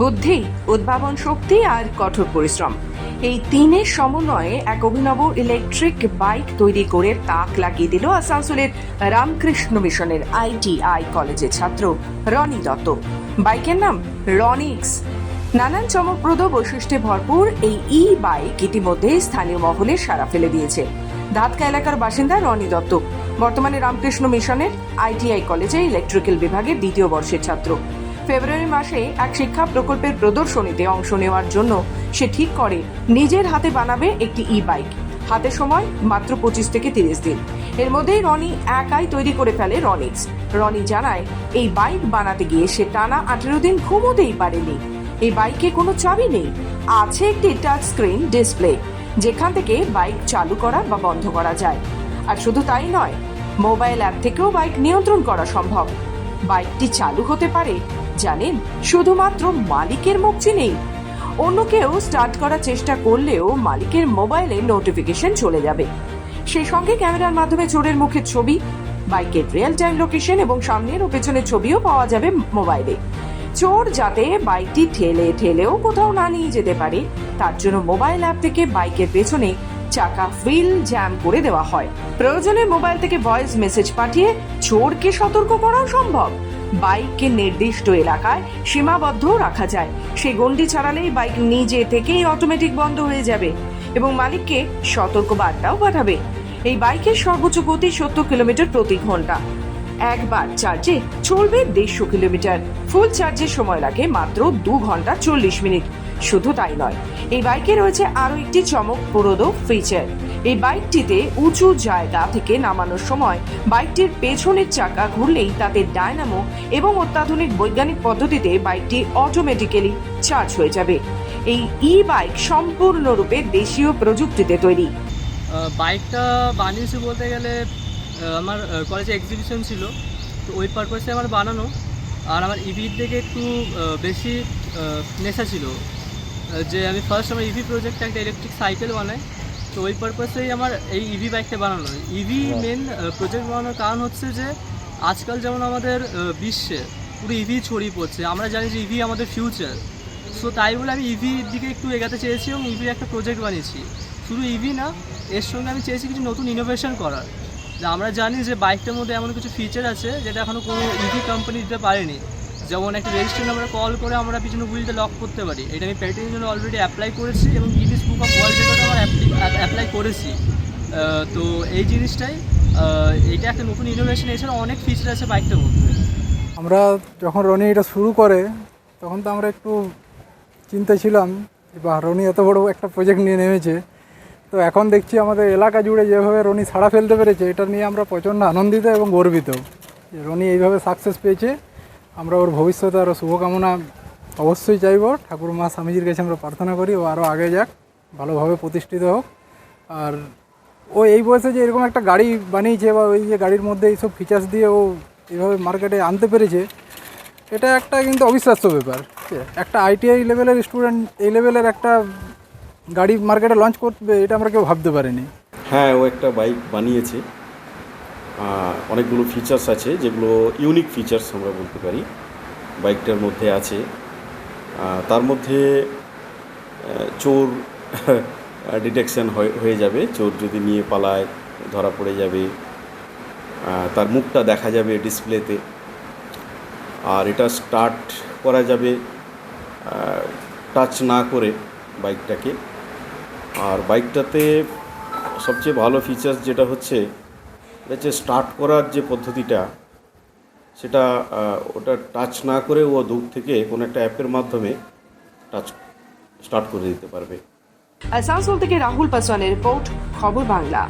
বুদ্ধি, উদ্ভাবন শক্তি আর কঠোর পরিশ্রম। এই তিনের সমন্বয়ে এক অভিনব ইলেকট্রিক বাইক তৈরি করে তাক লাগিয়ে দিল আসানসোলের রামকৃষ্ণ মিশনের আইটিআই কলেজের ছাত্র রনি দত্ত। বাইকের নাম রনিক্স। নানান চমকপ্রদ বৈশিষ্ট্যে ভরপুর এই ই বাইক ইতিমধ্যে স্থানীয় মহলে সারা ফেলে দিয়েছে। ধাতকা এলাকার বাসিন্দা রনি দত্ত। বর্তমানে রামকৃষ্ণ মিশনের আইটিআই কলেজে ইলেকট্রিক্যাল বিভাগের দ্বিতীয় বর্ষের ছাত্র। ফেব্রুয়ারি মাসে এক শিক্ষা প্রকল্পের প্রদর্শনীতে অংশ নেওয়ার জন্য সে ঠিক করে, নিজের হাতে বানাবে একটি ই বাইক হাতে সময় মাত্র পঁচিশ থেকে তিরিশ দিন। এর মধ্যেই রনি একাই তৈরি করে ফেলে রনিক্স। রনি জানায়, এই বাইক বানাতে গিয়ে সে টানা আঠেরো দিন ঘুমোতেই পারেনি। এই বাইকে কোনো চাবি নেই। আছে একটি টাচ স্ক্রিন ডিসপ্লে যেখান থেকে বাইক চালু করা বা বন্ধ করা যায়। আর শুধু তাই নয় মোবাইল অ্যাপ থেকেও বাইক নিয়ন্ত্রণ করা সম্ভব। বাইকটি চালু হতে পারে জানেন, শুধুমাত্র মালিকের মুখ চিনেই। অন্য কেউ স্টার্ট করার চেষ্টা করলেও মালিকের মোবাইলে নোটিফিকেশন চলে যাবে। সেই সঙ্গে ক্যামেরার মাধ্যমে চোরের মুখের ছবি, বাইকের রিয়েল টাইম লোকেশন এবং সামনের ও পেছনের ছবিও পাওয়া যাবে মোবাইলে। চোর যাতে বাইকটি ঠেলে ঠেলেও কোথাও না নিয়ে যেতে পারে, তার জন্য মোবাইল অ্যাপ থেকে বাইকের পেছনে চাকা ফিল জ্যাম করে দেওয়া হয়। প্রয়োজনে মোবাইল থেকে ভয়েস মেসেজ পাঠিয়ে চোরকে সতর্ক করাও সম্ভব। বাইককে নির্দিষ্ট এলাকায় সীমাবদ্ধ রাখা যায়। সেই গন্ডি ছাড়ালেই বাইক নিজে থেকেই অটোমেটিক বন্ধ হয়ে যাবে এবং মালিককে সতর্ক বার্তাও পাঠাবে। এই বাইকের সর্বোচ্চ গতি সত্তর কিলোমিটার প্রতি ঘণ্টা। একবার চার্জে চলবে দেড়শো কিলোমিটার। ফুল চার্জের সময় লাগে মাত্র দু ঘণ্টা চল্লিশ মিনিট। শুধু তাই নয়, এই বাইকে রয়েছে আরও একটি চমকপ্রদ ফিচার এই বাইকটিতে উঁচু জায়গা থেকে নামানোর সময় বাইকটির পেছনের চাকা ঘুরলেই তাতে ডায়নামো এবং অত্যাধুনিক বৈজ্ঞানিক পদ্ধতিতে বাইকটি অটোমেটিক্যালি চার্জ হয়ে যাবে। এই ই বাইক সম্পূর্ণরূপে দেশীয় প্রযুক্তিতে তৈরি। বাইকটা বানিয়েছি বলতে গেলে আমার কলেজে এক্সিবিশন ছিল, তো ওই পারপাসে আমার বানানো। আর আমার ইভির দিকে একটু বেশি নেশা ছিল। যে আমি ফার্স্ট আমার ইভি প্রজেক্টে একটা ইলেকট্রিক সাইকেল বানাই। তো ওই পারপাসেই আমার এই ইভি বাইকটা বানানো। ইভি মেন প্রজেক্ট বানানোর কারণ হচ্ছে যে আজকাল যেমন আমাদের বিশ্বে পুরো ইভি ছড়িয়ে পড়ছে আমরা জানি যে ইভি আমাদের ফিউচার সো তাই বলে আমি ইভির দিকে একটু এগাতে চেয়েছি এবং ইভির একটা প্রজেক্ট বানিয়েছি। শুধু ইভি না এর সঙ্গে আমি চেয়েছি কিছু নতুন ইনোভেশন করার। যে আমরা জানি যে বাইকটার মধ্যে এমন কিছু ফিচার আছে যেটা এখনও কোনো ইভি কোম্পানি দিতে পারেনি। যেমন একটা রেজিস্ট্রেশন আমরা কল করে আমরা পিছনে হুইলটা লক করতে পারি। এটা আমি প্যাটেন্টের জন্য অলরেডি অ্যাপ্লাই করেছি এবং বুক অফ ওয়ার্ল্ড রেকর্ডে আমার অ্যাপ্লাই করেছি। তো এই জিনিসটাই এটা একটা নতুন ইনোভেশন এছাড়া অনেক ফিচার আছে বাইকটার মধ্যে। আমরা যখন রনি এটা শুরু করে, তখন তো আমরা একটু চিন্তা ছিলাম বা রনি এত বড় একটা প্রজেক্ট নিয়ে নেমেছে। তো এখন দেখছি আমাদের এলাকা জুড়ে যেভাবে রনি ছাড়া ফেলতে পেরেছে, এটা নিয়ে আমরা প্রচণ্ড আনন্দিত এবং গর্বিত যে রনি এইভাবে সাকসেস পেয়েছে। আমরা ওর ভবিষ্যতে আরও শুভকামনা অবশ্যই চাইব। ঠাকুর মা স্বামীজির কাছে আমরা প্রার্থনা করি ও আরও আগে যাক। ভালোভাবে প্রতিষ্ঠিত হোক। আর ও এই বয়সে যে এরকম একটা গাড়ি বানিয়েছে বা ওই যে গাড়ির মধ্যে এইসব ফিচার্স দিয়ে ও এইভাবে মার্কেটে আনতে পেরেছে, এটা একটা কিন্তু অবিশ্বাস্য ব্যাপার? একটা আইটিআই লেভেলের স্টুডেন্ট এই লেভেলের একটা গাড়ি মার্কেটে লঞ্চ করবে, এটা আমরা কেউ ভাবতে পারিনি। হ্যাঁ ও একটা বাইক বানিয়েছে। অনেকগুলো ফিচার্স আছে, যেগুলো ইউনিক ফিচার্স আমরা বলতে পারি। বাইকটার মধ্যে আছে। তার মধ্যে চোর ডিটেকশন হয়ে যাবে। চোর যদি নিয়ে পালায়, ধরা পড়ে যাবে তার মুখটা দেখা যাবে ডিসপ্লেতে। আর এটা স্টার্ট করা যাবে টাচ না করে বাইকটাকে। আর বাইকটাতে সবচেয়ে ভালো ফিচার্স যেটা হচ্ছে হচ্ছে স্টার্ট করার যে পদ্ধতিটা, সেটা ওটা টাচ না করে ও দূর থেকে কোনো একটা অ্যাপের মাধ্যমে টাচ স্টার্ট করে দিতে পারবে। আসানসোল থেকে রাহুল পাসওয়ানের রিপোর্ট খবর বাংলা।